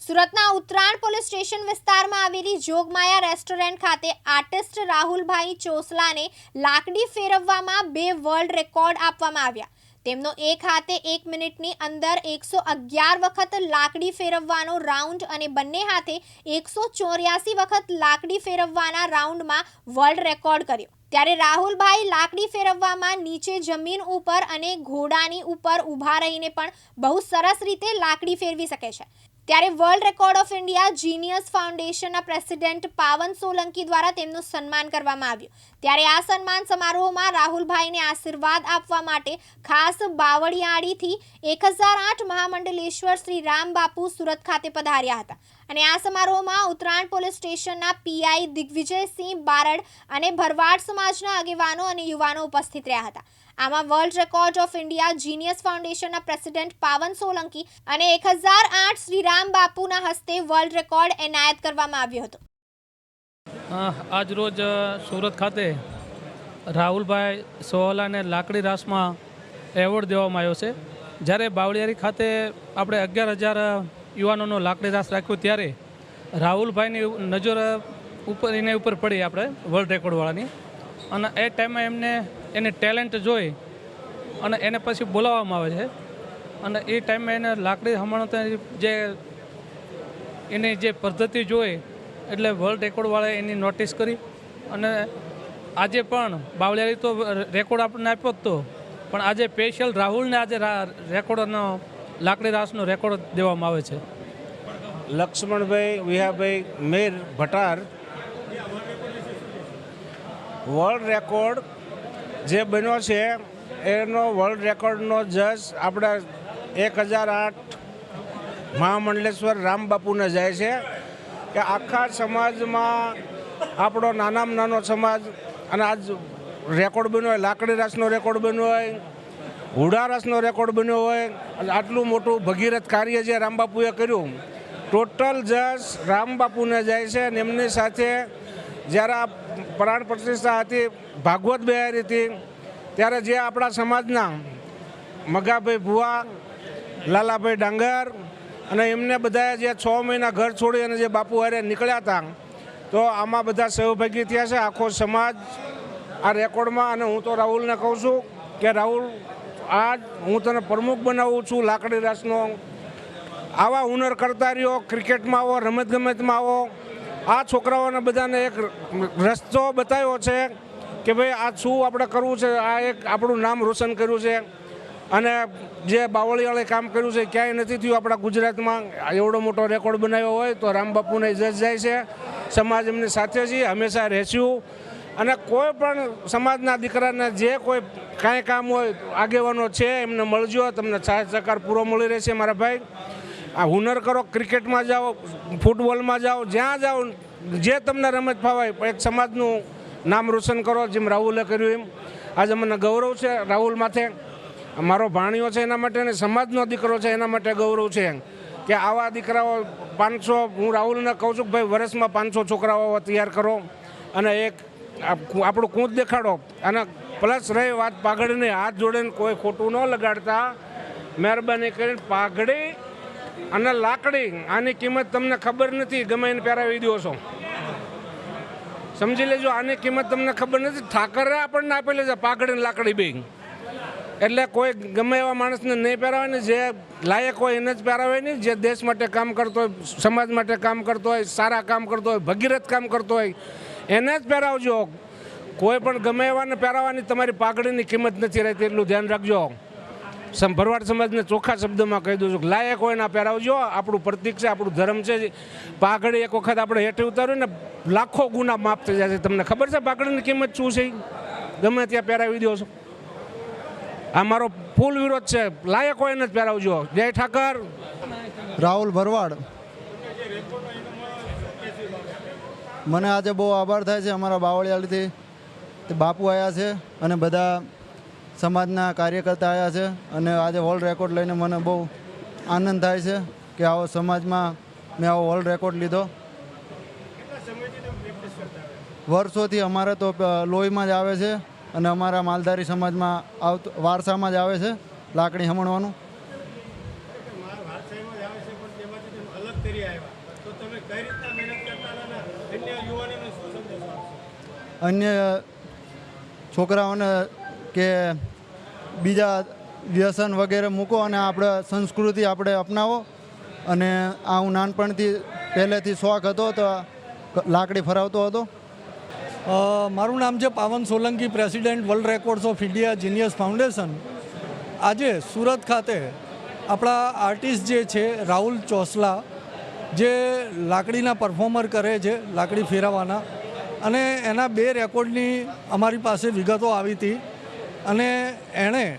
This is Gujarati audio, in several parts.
સુરતના ઉત્તરાયણ પોલીસ સ્ટેશન વિસ્તારમાં આવેલી જોગમાયા રેસ્ટોરન્ટ ખાતે આર્ટિસ્ટ રાહુલભાઈ ચોસલાને લાકડી ફેરવવામાં બે વર્લ્ડ રેકોર્ડ આપવામાં આવ્યા. તેમનો એક હાથે એક મિનિટની અંદર એકસો અગિયાર વખત લાકડી ફેરવવાનો રાઉન્ડ અને બંને હાથે એકસો ચોર્યાસી વખત લાકડી ફેરવવાના રાઉન્ડમાં વર્લ્ડ રેકોર્ડ કર્યો. ત્યારે રાહુલભાઈ લાકડી ફેરવવામાં નીચે જમીન ઉપર અને ઘોડાની ઉપર ઊભા રહીને પણ બહુ સરસ રીતે લાકડી ફેરવી શકે છે. ત્યારે world record of India genius ફાઉન્ડેશનના પ્રેસિડેન્ટ પાવન સોલંકી દ્વારા તેમનું સન્માન કરવામાં આવ્યું. ત્યારે આ સન્માન સમારોહમાં રાહુલભાઈને આશીર્વાદ આપવા માટે ખાસ બાવળિયાળીથી એક હજાર આઠ મહામંડલેશ્વર શ્રી રામ બાપુ સુરત ખાતે પધાર્યા હતા. અને આ સમારોહમાં ઉત્તરાયણ પોલીસ સ્ટેશનના પીઆઈ દિગ્વિજયસિંહ બારડ અને ભરવાડ સમાજના આગેવાનો અને યુવાનો ઉપસ્થિત રહ્યા હતા. આમાં world record of India genius ફાઉન્ડેશનના પ્રેસિડેન્ટ પાવન સોલંકી અને એક હજાર આઠ શ્રી રામ બાપુના હસ્તે વર્લ્ડ રેકોર્ડ એનાયત કરવામાં આવ્યો હતો. અ, આજ રોજ અ, સુરત ખાતે રાહુલભાઈ સોહલાને લાકડી રાસમાં એવોર્ડ દેવામાં આવ્યો છે. જ્યારે બાવળિયારી ખાતે આપણે અગિયાર હજાર યુવાનોનો લાકડી રાસ રાખ્યો ત્યારે રાહુલભાઈની નજર ઉપર, એની ઉપર પડી આપણે વર્લ્ડ રેકોર્ડવાળાની અને એ ટાઈમમાં એમને એની ટેલેન્ટ જોઈ અને એને પછી બોલાવવામાં આવે છે. અને એ ટાઈમમાં એને લાકડી હમણાં જે, એની જે પદ્ધતિ જોઈ એટલે વર્લ્ડ રેકોર્ડવાળાએ એની નોટિસ કરી. અને આજે પણ બાવળિયારી તો રેકોર્ડ આપણને આપ્યો જ તો. પણ આજે સ્પેશિયલ રાહુલને આજે રેકોર્ડનો લાકડી રાસનો રેકોર્ડ દેવામાં આવે છે. લક્ષ્મણભાઈ, વિહાભાઈ, મેર ભટાર વર્લ્ડ રેકોર્ડ જે બન્યો છે, એનો વર્લ્ડ રેકોર્ડનો જજ આપણા એક હજાર આઠ મહામંડલેશ્વર રામબાપુને જાય છે કે આખા સમાજમાં આપણો નાનામાં નાનો સમાજ અને આજ રેકોર્ડ બન્યો હોય લાકડી રાસનો રેકોર્ડ બન્યો હોય હુડા રસનો રેકોર્ડ બન્યો હોય આટલું મોટું ભગીરથ કાર્ય જે રામબાપુએ કર્યું, ટોટલ જસ રામબાપુને જાય છે, અને એમની સાથે જ્યારે આ પ્રાણ પ્રતિષ્ઠા હતી, ભાગવત બિહારી હતી, ત્યારે જે આપણા સમાજના મગાભાઈ ભુવા, લાલાભાઈ ડાંગર, અને એમને બધાએ જે છ મહિના ઘર છોડી અને જે બાપુ હારે નીકળ્યા હતા, તો આમાં બધા સહભાગી થયા છે, આખો સમાજ આ રેકોર્ડમાં, અને હું તો રાહુલને કહું છું કે રાહુલ આજ હું તને પ્રમુખ બનાવું છું, લાકડી રાસનો. આવા હુનર કરતા રહ્યો ક્રિકેટમાં આવો, રમતગમતમાં આવો. આ છોકરાઓને બધાને એક રસ્તો બતાવ્યો છે કે ભાઈ, આ શું આપણે કરવું છે? આ એક આપણું નામ રોશન કર્યું છે. અને જે બાવળીવાળે કામ કર્યું છે, ક્યાંય નથી થયું આપણા ગુજરાતમાં. એવડો મોટો રેકોર્ડ બનાવ્યો હોય તો રામબાપુને ઇજ્જત જાય છે. સમાજ એમની સાથે છે, હંમેશા રહેશું. અને કોઈ પણ સમાજના દીકરાને જે કોઈ કાંઈ કામ હોય, આગેવાનો છે, એમને મળજો, તમને સહાય સહકાર પૂરો મળી રહેશે, મારા ભાઈ. આ હુનર કરો, ક્રિકેટમાં જાઓ, ફૂટબોલમાં જાઓ, જ્યાં જાઓ, જે તમને રમત ફાવાય એક સમાજનું નામ રોશન કરો, જેમ રાહુલે કર્યું એમ. આજે મને ગૌરવ છે રાહુલ માથે. મારો ભાણિયો છે એના માટે અને સમાજનો દીકરો છે એના માટે ગૌરવ છે કે આવા દીકરાઓ પાંચસો, હું રાહુલને કહું છું કે ભાઈ વર્ષમાં પાંચસો છોકરાઓ તૈયાર કરો. અને એક આપણું કૂંત દેખાડો. અને પ્લસ રહી વાત પાઘડીની હાથ જોડીને કોઈ ખોટું ન લગાડતા. મહેરબાની કરીને પાઘડી અને લાકડી, આની કિંમત તમને ખબર નથી, ગમે એને પહેરાવી દો છો. સમજી લેજો, આની કિંમત તમને ખબર નથી. ઠાકરે આપણને આપેલી છે પાઘડી લાકડી બે એટલે કોઈ ગમે એવા માણસને નહીં પહેરાવે ને, જે લાયક હોય એને જ પહેરાવે નહીં જે દેશ માટે કામ કરતો હોય, સમાજ માટે કામ કરતો હોય, સારા કામ કરતો હોય, ભગીરથ કામ કરતો હોય એને જ પહેરાવજો. કોઈ પણ ગમે એવાને પહેરાવવાની તમારી પાઘડીની કિંમત નથી રહેતી, એટલું ધ્યાન રાખજો. સમ, ભરવાડ સમાજને ચોખ્ખા શબ્દમાં કહી દઉં છું લાયક હોય ના પહેરાવજો. આપણું પ્રતિક છે, આપણું ધર્મ છે. પાઘડી એક વખત આપણે હેઠે ઉતાર્યું ને લાખો ગુના માફ થઈ જાય છે. તમને ખબર છે પાઘડીની કિંમત શું છે? ગમે ત્યાં પહેરાવી દો છો. આ મારો ફૂલ વિરોધ છે. લાયક હોય એને જ પહેરાવજો. જય ઠાકર. રાહુલ ભરવાડ. મને આજે બહુ આભાર થાય છે અમારા બાવળિયાળીથી. બાપુ આવ્યા છે અને બધા સમાજના કાર્યકર્તા આવ્યા છે અને આજે વર્લ્ડ રેકોર્ડ લઈને મને બહુ આનંદ થાય છે કે આવો સમાજમાં મેં આવો વર્લ્ડ રેકોર્ડ લીધો. વર્ષોથી અમારે તો લોહીમાં જ આવે છે અને અમારા માલધારી સમાજમાં આવતું, વારસામાં જ આવે છે લાકડી હમણવાનું. તો તમે કઈ રીતના મહેનત કરતા અન્ય યુવાનોને શું સંદેશો અન્ય છોકરાઓને કે બીજા વ્યસન વગેરે મૂકો અને આપણે સંસ્કૃતિ આપણે અપનાવો. અને આ હું નાનપણથી પહેલેથી શોખ હતો તો આ લાકડી ફરાવતો હતો. મારું નામ છે Pavan Solanki president world records of India genius foundation. આજે સુરત ખાતે આપણા આર્ટિસ્ટ જે છે રાહુલ ચોસલા જે લાકડીના પરફોર્મર કરે છે, લાકડી ફેરવવાના. અને એના બે રેકોર્ડની અમારી પાસે વિગતો આવી હતી. અને એણે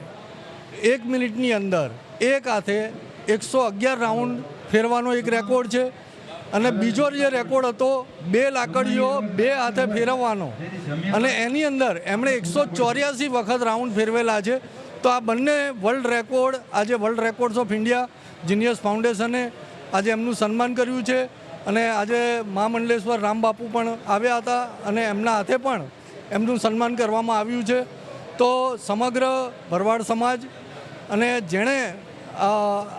એક મિનિટની અંદર એક હાથે એકસો અગિયાર રાઉન્ડ ફેરવાનો એક રેકોર્ડ છે. અને બીજો જે રેકોર્ડ હતો, બે લાકડીઓ બે હાથે ફેરવવાનો. અને એની અંદર એમણે એકસો ચોર્યાસી વખત રાઉન્ડ ફેરવેલા છે. તો આ બંને વર્લ્ડ રેકોર્ડ આજે world records of India, genius ફાઉન્ડેશને આજે એમનું સન્માન કર્યું છે અને આજે મા મંડલેશ્વર રામબાપુ પણ આવ્યા હતા અને એમના હાથે પણ એમનું સન્માન કરવામાં આવ્યું છે. તો સમગ્ર ભરવાડ સમાજ અને જેણે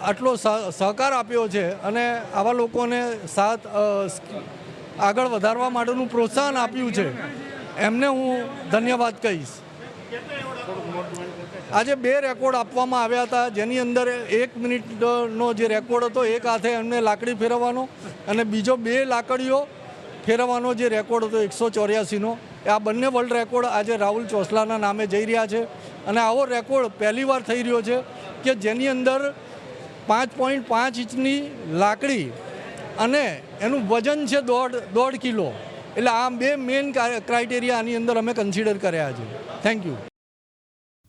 આટલો સહ- સહકાર આપ્યો છે અને આવા લોકોને સાથ આગળ વધારવા માટેનું પ્રોત્સાહન આપ્યું છે, એમને હું ધન્યવાદ કહીશ. આજે બે રેકોર્ડ આપવામાં આવ્યા હતા. જેની અંદર એક મિનિટનો જે રેકોર્ડ હતો, એક હાથે એમને લાકડી ફેરવવાનો અને બીજો બે લાકડીઓ ફેરવવાનો જે રેકોર્ડ હતો, એકસો ચોર્યાસીનો. આ બંને વર્લ્ડ રેકોર્ડ આજે રાહુલ ચોસલાના નામે જઈ રહ્યા છે. અને આવો રેકોર્ડ પહેલીવાર થઈ રહ્યો છે કે જેની અંદર પાંચ પોઈન્ટ પાંચ ઇંચની લાકડી અને એનું વજન છે દોઢ દોઢ કિલો. એટલે આ બે મેઇન ક્રાઇટેરિયા આની અંદર અમે કન્સિડર કર્યા છે. Thank you.